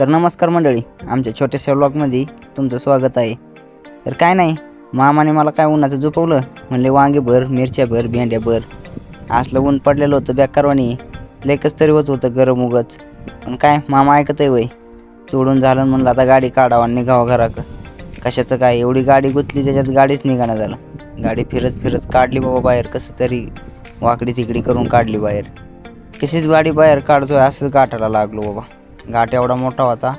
तर नमस्कार मंडळी आमच्या छोट्याशा व्लॉगमध्ये तुमचं स्वागत आहे. तर काय नाही मामाने मला काय उन्हाचं झोपवलं? म्हणले वांगे भर मिरच्या भर भेंड्या भर. असलं ऊन पडलेलं होतं बॅकारवाणी. लेकच तरी होत होतं गरम उगच. पण काय मामा ऐकत आहे वय. तोडून झालं म्हणलं आता गाडी काढावा आणि निघावं घराक. कशाचं काय एवढी गाडी गुतली त्याच्यात गाडीच निघाणं झालं. गाडी फिरत फिरत काढली बाबा बाहेर कसं तरी वाकडी तिकडी करून काढली बाहेर. कशीच गाडी बाहेर काढतोय असंच गाठायला लागलो बाबा. घाट एवढा मोठा होता.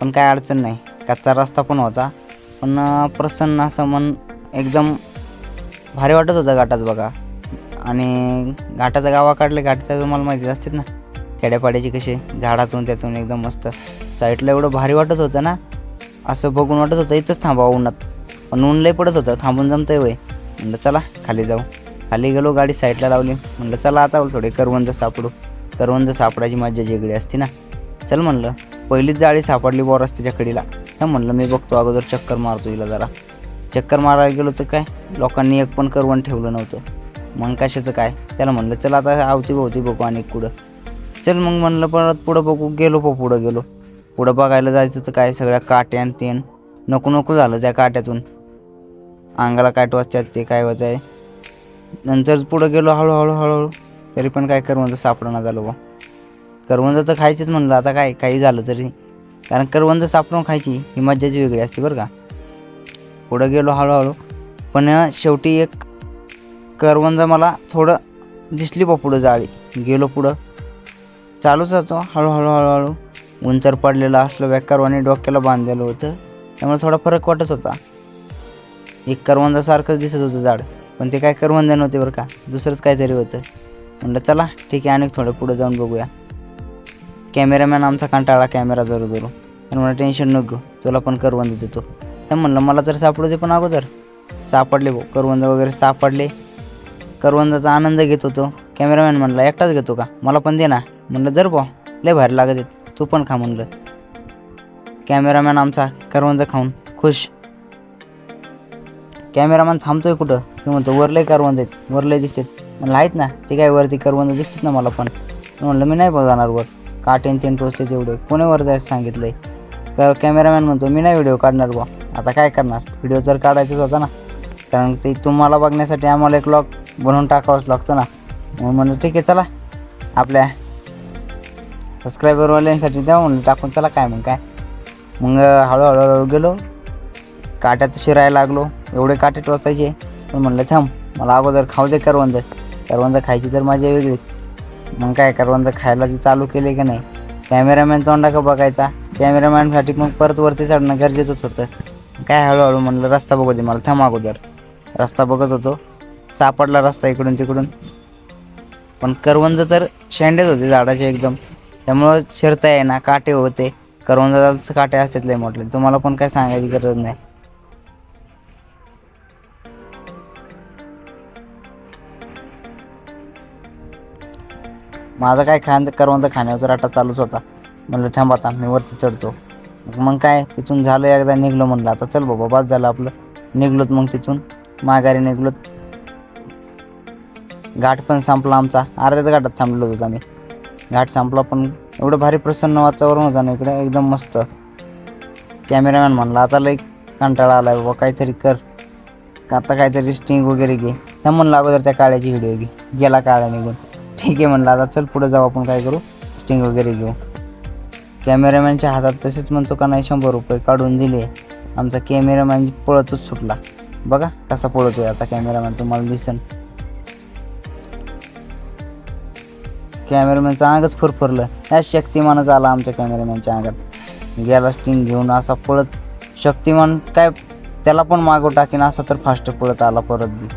पण काय अडचण नाही. कच्चा रस्ता पण होता. पण प्रसन्न असं मन एकदम भारी वाटत होतं घाटाच बघा. आणि घाटाचं गावा काढले घाटचं तुम्हाला माहिती असतात ना. खेड्यापाड्याची कसे झाडातून त्यातून एकदम मस्त. साईडला एवढं भारी वाटत होतं ना. असं बघून वाटत होतं इथंच थांबावं उन्हात. पण ऊन लई पडत होतं. थांबून जमतंय वय म्हणलं चला खाली जाऊ. खाली गेलो गाडी साईडला लावली. म्हणलं चला आता थोडे करवंद सापडू. करवंद सापडायची मजा वेगळी असते ना. चल म्हणलं पहिलीच जाळी सापडली बॉ रस्त्याच्या कडीला. तर म्हणलं मी बघतो अगोदर चक्कर मारतो हिला जरा. चक्कर मारायला गेलो तर काय? लोकांनी एक पण करवण ठेवलं नव्हतं. मग कशाचं काय? त्याला म्हणलं चल आता आवती भोवती बघू आणि कुठं चल मग म्हणलं परत पुढं बघू. गेलो पो पुढं गेलो. पुढं बघायला जायचं तर काय? सगळ्या काट्या आणि तेन. नको नको झालं त्या काट्यातून. अंगाला काय टोचतात ते काय होत आहे नंतर पुढं गेलो हळूहळू हळूहळू. तरी पण काय करवंद सापडणं झालं बा करवंद तर खायचीच म्हणलं आता काय काही झालं तरी. कारण करवंद सापडून खायची ही मज्जाची वेगळी असते बरं का. पुढं गेलो हळूहळू. पण शेवटी एक करवंद मला थोडं दिसली बा पुढं जाळी. गेलो पुढं. चालूच होतो हळूहळू हळूहळू. उंचर पडलेलं असलं व्याकारवाने डोक्याला बांधलेलं होतं. त्यामुळे थोडा फरक वाटत होता. एक करवंदासारखंच दिसत होतं झाड. पण ते काय करवंद नव्हते बरं का. दुसरंच काहीतरी होतं. म्हणलं चला ठीक आहे अनेक थोडं पुढं जाऊन बघूया. कॅमेरामॅन आमचा कंटाळा कॅमेरा जरू जरू पण मला टेन्शन नको. तुला पण करवंद देतो. तर म्हणलं मला तर सापडू दे पण अगोदर. सापडले भाऊ. करवंद वगैरे सापडले. करवंदाचा आनंद घेत होतो. कॅमेरामॅन म्हणला एकटाच घेतो का? मला पण दे ना. म्हणलं जर भाऊ. लय भारी लागत आहेत. तू पण खा म्हणलं. कॅमेरामॅन आमचा करवंद खाऊन खुश. कॅमेरामॅन थांबतोय कुठं? ते म्हणतो वरले करवंद आहेत. वरले दिसतात म्हणलं आहेत ना. ते काय वरती करवंद दिसतात ना मला पण. म्हणलं मी नाही जाणार वर. काटेन तेन टोचले तेवढे कोणी जायचं जायचं सांगितलंय? तर कॅमेरामॅन म्हणतो मी नाही व्हिडिओ काढणार बा आता काय करणार? व्हिडिओ जर काढायचाच होता ना. कारण ते तुम्हाला बघण्यासाठी आम्हाला एक लॉग बनवून टाकावंच लागतं ना. मग म्हणलं ठीक आहे चला. आपल्या सबस्क्रायबरवाल्यांसाठी द्या म्हणलं टाकून चला काय मग काय. मग हळूहळू हळूहळू गेलो. काट्यात शिरायला लागलो. एवढे काटे टोचायचे. पण म्हणलं थांब मला अगोदर खाऊ दे करवंद. करवंद खायची तर माझी वेगळीच. मग काय करवंद खायला जे चालू केले की नाही? कॅमेरामॅन तोंडा का बघायचा? कॅमेरामॅनसाठी मग परत वरती चढणं गरजेचंच होतं. काय हळूहळू म्हणलं रस्ता बघू दे मला थांब अगोदर. रस्ता बघत होतो. सापडला रस्ता इकडून तिकडून. पण करवंद तर शेंडेच होते झाडाचे एकदम. त्यामुळं शिरता येईना काटे होते. करवंदाचं काटे असतात लय म्हटले तुम्हाला पण काय सांगायची गरज नाही. माझा काय खान करवंद खाण्याचा राटा चालूच होता. म्हणलं थांब आता मी वरती चढतो. मग काय तिथून झालं एकदा निघलो म्हणलं आता चल बाबा बस झालं आपलं. निघलोत मग तिथून माघारी निघलोत. घाट पण संपला आमचा. अर्ध्याच घाटात थांबलो होतो आम्ही. घाट संपला पण एवढं भारी प्रसन्न वातावरण होतं ना इकडे एकदम मस्त. कॅमेरामॅन म्हणला आता लई कंटाळा आला बाबा काहीतरी कर. का आता काहीतरी स्टिंग वगैरे घे. त्या म्हणलं अगोदर त्या काळ्याची व्हिडिओ घे. गेला काळा निघून. ठीक आहे म्हणलं आता चल पुढे जाऊ आपण काय करू? स्टिंग वगैरे घेऊ. कॅमेरामॅनच्या हातात तसेच म्हणतो का नाही शंभर रुपये काढून दिले. आमचा कॅमेरामॅन पळतच सुटला. बघा कसा पळतोय आता कॅमेरामॅन तुम्हाला दिसन. कॅमेरामॅनचं अंगच फुरफुरलं. या शक्तिमानच आला आमच्या कॅमेरामॅनच्या अंगात. गेला स्टिंग घेऊन असा पळत. शक्तिमान काय त्याला पण मागं टाकीन असा तर फास्ट पळत आला परत. बी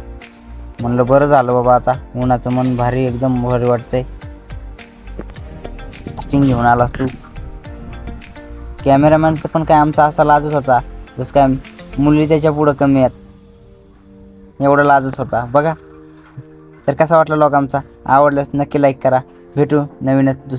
म्हणलं बरं झालं बाबा आता. उन्हाचं मन भारी एकदम भारी वाटतंय. स्टिंग घेऊन आलास तू. कॅमेरामॅनचं पण काय आमचा असा लाजच होता. जसं काय मुली त्याच्या पुढं कमी आहेत. एवढा लाजच होता. बघा. तर कसा वाटला लोक आमचा? आवडल्यास नक्की लाईक करा. भेटू नवीनच दुसरं